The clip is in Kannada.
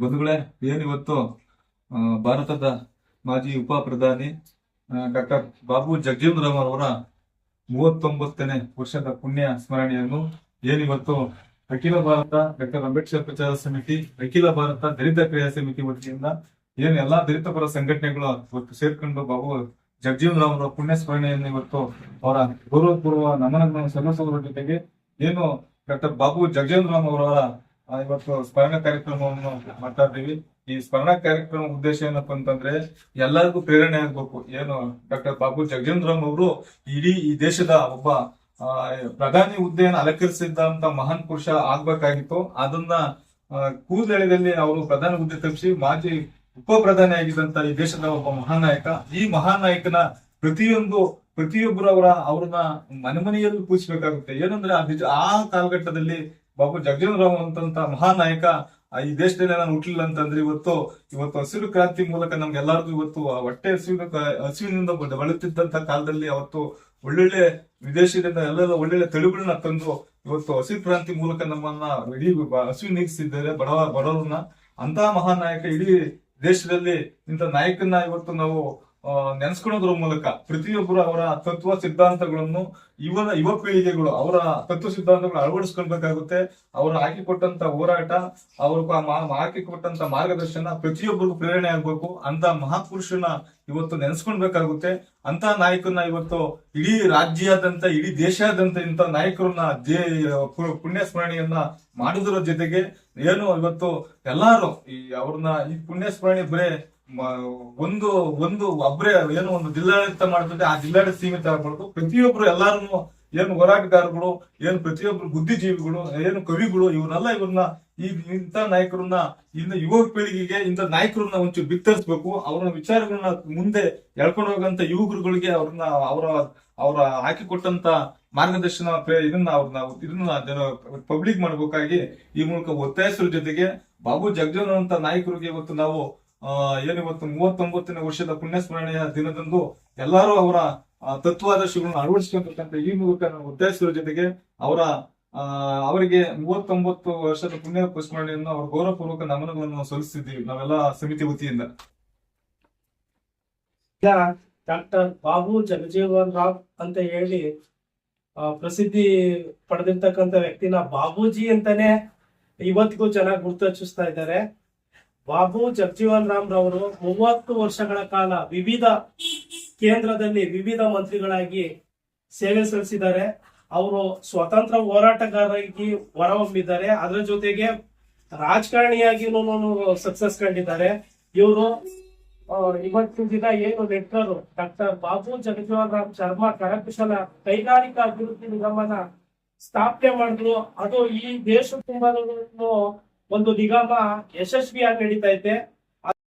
ಬಂಧುಗಳೇ, ಏನಿವತ್ತು ಇವತ್ತು ಭಾರತದ ಮಾಜಿ ಉಪ ಪ್ರಧಾನಿ ಡಾಕ್ಟರ್ ಬಾಬು ಜಗಜೀವನ್ ರಾಮ್ ಅವರ ಮೂವತ್ತೊಂಬತ್ತನೇ ವರ್ಷದ ಪುಣ್ಯ ಸ್ಮರಣೆಯನ್ನು ಏನಿವತ್ತು, ಅಖಿಲ ಭಾರತ ಡಾಕ್ಟರ್ ಅಂಬೇಡ್ಕರ್ ಪ್ರಚಾರ ಸಮಿತಿ, ಅಖಿಲ ಭಾರತ ದಲಿತ ಕ್ರಿಯಾ ಸಮಿತಿ ವತಿಯಿಂದ ಏನು ಎಲ್ಲಾ ದಲಿತ ಪರ ಸಂಘಟನೆಗಳು ಇವತ್ತು ಸೇರ್ಕೊಂಡು ಬಾಬು ಜಗಜೀವನ್ ರಾಮ್ ಅವರ ಪುಣ್ಯ ಸ್ಮರಣೆಯನ್ನು ಇವತ್ತು ಅವರ ಗೌರವಪೂರ್ವ ನಮನಗಳನ್ನು ಸಲ್ಲಿಸುವುದರ ಜೊತೆಗೆ ಏನು ಡಾಕ್ಟರ್ ಬಾಬು ಜಗಜೀವನ್ ರಾಮ್ ಅವರ ಇವತ್ತು ಸ್ಮರಣ ಕಾರ್ಯಕ್ರಮವನ್ನು ಮಾತಾಡ್ತೀವಿ ಈ ಸ್ಮರಣ ಕಾರ್ಯಕ್ರಮ ಉದ್ದೇಶ ಏನಪ್ಪ ಅಂತಂದ್ರೆ ಎಲ್ಲರಿಗೂ ಪ್ರೇರಣೆ ಆಗ್ಬೇಕು. ಏನು ಡಾಕ್ಟರ್ ಬಾಬು ಜಗಜೀವನ್ ರಾಮ್ ಅವರು ಇಡೀ ಈ ದೇಶದ ಒಬ್ಬ ಪ್ರಧಾನಿ ಹುದ್ದೆಯನ್ನು ಅಲಂಕರಿಸಿದ್ದಂತ ಮಹಾನ್ ಪುರುಷ ಆಗ್ಬೇಕಾಗಿತ್ತು. ಅದನ್ನ ಕೂದಲೆಳೆಯಲ್ಲಿ ಅವರು ಪ್ರಧಾನಿ ಹುದ್ದೆ ತಪ್ಪಿಸಿ ಮಾಜಿ ಉಪ ಪ್ರಧಾನಿ ಆಗಿದ್ದಂತ ಈ ದೇಶದ ಒಬ್ಬ ಮಹಾನಾಯಕ. ನಾಯಕ ಈ ಮಹಾನಾಯಕನ ಪ್ರತಿಯೊಂದು, ಪ್ರತಿಯೊಬ್ಬರು ಅವರ, ಅವ್ರನ್ನ ಮನೆ ಮನೆಯಲ್ಲಿ ಪೂಜಿಸಬೇಕಾಗುತ್ತೆ. ಏನಂದ್ರೆ ಆ ಕಾಲಘಟ್ಟದಲ್ಲಿ ಬಾಬು ಜಗಜೀವನ್ ರಾಮ್ ಅಂತಂತ ಮಹಾನಾಯಕ ಈ ದೇಶದಲ್ಲಿ ನಾನು ಹುಟ್ಟಲಿಲ್ಲ ಅಂತಂದ್ರೆ ಇವತ್ತು ಇವತ್ತು ಹಸಿರು ಕ್ರಾಂತಿ ಮೂಲಕ ನಮ್ಗೆ ಎಲ್ಲರಿಗೂ ಇವತ್ತು ಹೊಟ್ಟೆ ಹಸಿವಿನ ಹಸಿವಿನಿಂದ ಬಳುತ್ತಿದ್ದಂತ ಕಾಲದಲ್ಲಿ ಅವತ್ತು ಒಳ್ಳೊಳ್ಳೆ ವಿದೇಶದಿಂದ ಎಲ್ಲೆಲ್ಲ ಒಳ್ಳೊಳ್ಳೆ ತಳಿಗಳನ್ನ ತಂದು ಇವತ್ತು ಹಸಿರು ಕ್ರಾಂತಿ ಮೂಲಕ ನಮ್ಮನ್ನ ಇಡೀ ಹಸಿವು ನೀಗಿಸಿದ್ದಾರೆ ಬಡವ, ಬಡವರನ್ನ. ಅಂತ ಮಹಾನಾಯಕ ನಾಯಕ ಇಡೀ ದೇಶದಲ್ಲಿ ಇಂಥ ನಾಯಕನ್ನ ಇವತ್ತು ನಾವು ನೆನೆಸ್ಕೊಳ್ಳೋದ್ರ ಮೂಲಕ ಪ್ರತಿಯೊಬ್ಬರು ಅವರ ತತ್ವ ಸಿದ್ಧಾಂತಗಳನ್ನು ಯುವ ಯುವ ಪೀಳಿಗೆಗಳು ಅವರ ತತ್ವ ಸಿದ್ಧಾಂತಗಳು ಅಳವಡಿಸ್ಕೊಳ್ಬೇಕಾಗುತ್ತೆ. ಅವರು ಹಾಕಿಕೊಟ್ಟಂತ ಹೋರಾಟ, ಅವರು ಹಾಕಿಕೊಟ್ಟಂತ ಮಾರ್ಗದರ್ಶನ ಪ್ರತಿಯೊಬ್ಬರಿಗೂ ಪ್ರೇರಣೆ ಆಗ್ಬೇಕು. ಅಂತ ಮಹಾಪುರುಷನ ಇವತ್ತು ನೆನೆಸ್ಕೊಳ್ಬೇಕಾಗುತ್ತೆ. ಅಂತ ನಾಯಕನ ಇವತ್ತು ಇಡೀ ರಾಜ್ಯಾದ್ಯಂತ, ಇಡೀ ದೇಶಾದ್ಯಂತ ಇಂಥ ನಾಯಕರನ್ನ ದೇ ಪುಣ್ಯ ಸ್ಮರಣೆಯನ್ನ ಮಾಡುವುದರ ಜೊತೆಗೆ ಏನು ಇವತ್ತು ಎಲ್ಲಾರು ಈ ಅವ್ರನ್ನ ಈ ಪುಣ್ಯ ಸ್ಮರಣೆ ಬರೇ ಒಂದು ಒಂದು ಒಬ್ಬರೇ ಏನು ಒಂದು ಜಿಲ್ಲಾಡಳಿತ ಮಾಡ್ತದೆ ಆ ಜಿಲ್ಲಾಡಳಿತ ಸೀಮಿತ ಆಗ್ಬಾರ್ದು. ಪ್ರತಿಯೊಬ್ರು ಎಲ್ಲಾರು ಏನು ಹೋರಾಟಗಾರಗಳು, ಏನು ಪ್ರತಿಯೊಬ್ರು ಬುದ್ಧಿಜೀವಿಗಳು, ಏನು ಕವಿಗಳು ಇವ್ರನ್ನೆಲ್ಲ ಇವ್ರನ್ನ ಈ ಇಂಥ ನಾಯಕರನ್ನ, ಇನ್ನು ಯುವ ಪೀಳಿಗೆಗೆ, ಇಂಥ ನಾಯಕರನ್ನ ಒಂಚೂರು ಬಿತ್ತರಿಸ್ಬೇಕು. ಅವ್ರ ವಿಚಾರಗಳನ್ನ ಮುಂದೆ ಎಳ್ಕೊಂಡು ಹೋಗಂತ ಯುವಕರುಗಳಿಗೆ ಅವ್ರನ್ನ, ಅವರ ಅವರ ಹಾಕಿಕೊಟ್ಟಂತ ಮಾರ್ಗದರ್ಶನ ಇದನ್ನ ಅವ್ರನ್ನ, ಇದನ್ನ ಜನ ಪಬ್ಲಿಕ್ ಮಾಡ್ಬೇಕಾಗಿ ಈ ಮೂಲಕ ಒತ್ತಾಯಿಸೋದ್ರ ಜೊತೆಗೆ ಬಾಬು ಜಗಜೀವನ್ ಅಂತ ನಾಯಕರಿಗೆ ಇವತ್ತು ನಾವು ಆ, ಏನು ಇವತ್ತು ಮೂವತ್ತೊಂಬತ್ತನೇ ವರ್ಷದ ಪುಣ್ಯ ಸ್ಮರಣೆಯ ದಿನದಂದು ಎಲ್ಲರೂ ಅವರ ತತ್ವಾದರ್ಶಗಳನ್ನು ಅಳವಡಿಸಿಕೊಂಡಿರ್ತಕ್ಕಂಥ ಈ ಮೂಲಕ ನಾನು ಒತ್ತಾಯಿಸುವ ಜೊತೆಗೆ ಅವರ ಅವರಿಗೆ ಮೂವತ್ತೊಂಬತ್ತು ವರ್ಷದ ಪುಣ್ಯ ಸ್ಮರಣೆಯನ್ನು ಅವರ ಗೌರವಪೂರ್ವಕ ನಮನಗಳನ್ನು ಸಲ್ಲಿಸಿದ್ದೀವಿ ನಾವೆಲ್ಲ ಸಮಿತಿ ವತಿಯಿಂದ. ಡಾಕ್ಟರ್ ಬಾಬು ಜಗಜೀವನ್ ರಾವ್ ಅಂತ ಹೇಳಿ ಪ್ರಸಿದ್ಧಿ ಪಡೆದಿರ್ತಕ್ಕಂಥ ವ್ಯಕ್ತಿನ ಬಾಬೂಜಿ ಅಂತಾನೆ ಇವತ್ತಿಗೂ ಚೆನ್ನಾಗಿ ಗುರುತಿಸ್ತಾ ಇದ್ದಾರೆ. ಬಾಬು ಜಗಜೀವನ್ ರಾಮ್ ರವರು ಮೂವತ್ತು ವರ್ಷಗಳ ಕಾಲ ವಿವಿಧ ಕೇಂದ್ರದಲ್ಲಿ ವಿವಿಧ ಮಂತ್ರಿಗಳಾಗಿ ಸೇವೆ ಸಲ್ಲಿಸಿದ್ದಾರೆ. ಅವರು ಸ್ವತಂತ್ರ ಹೋರಾಟಗಾರರಾಗಿ ಹೊರಹೊಮ್ಮಿದ್ದಾರೆ. ಅದರ ಜೊತೆಗೆ ರಾಜಕಾರಣಿಯಾಗಿನೂ ಸಕ್ಸಸ್ ಕಂಡಿದ್ದಾರೆ. ಇವರು ಇವತ್ತಿನ ದಿನ ಏನು ನೆಟ್ಟರು? ಡಾಕ್ಟರ್ ಬಾಬು ಜಗಜೀವನ್ ರಾಮ್ ಶರ್ಮಾ ಕರಕುಶಲ ಕೈಗಾರಿಕಾ ಅಭಿವೃದ್ಧಿ ನಿಗಮನ ಸ್ಥಾಪನೆ ಮಾಡಿದ್ರು. ಅದು ಈ ದೇಶ ತುಂಬಾ ಒಂದು ನಿಗಮ ಯಶಸ್ವಿಯಾಗಿ ನಡೀತಾ ಐತೆ.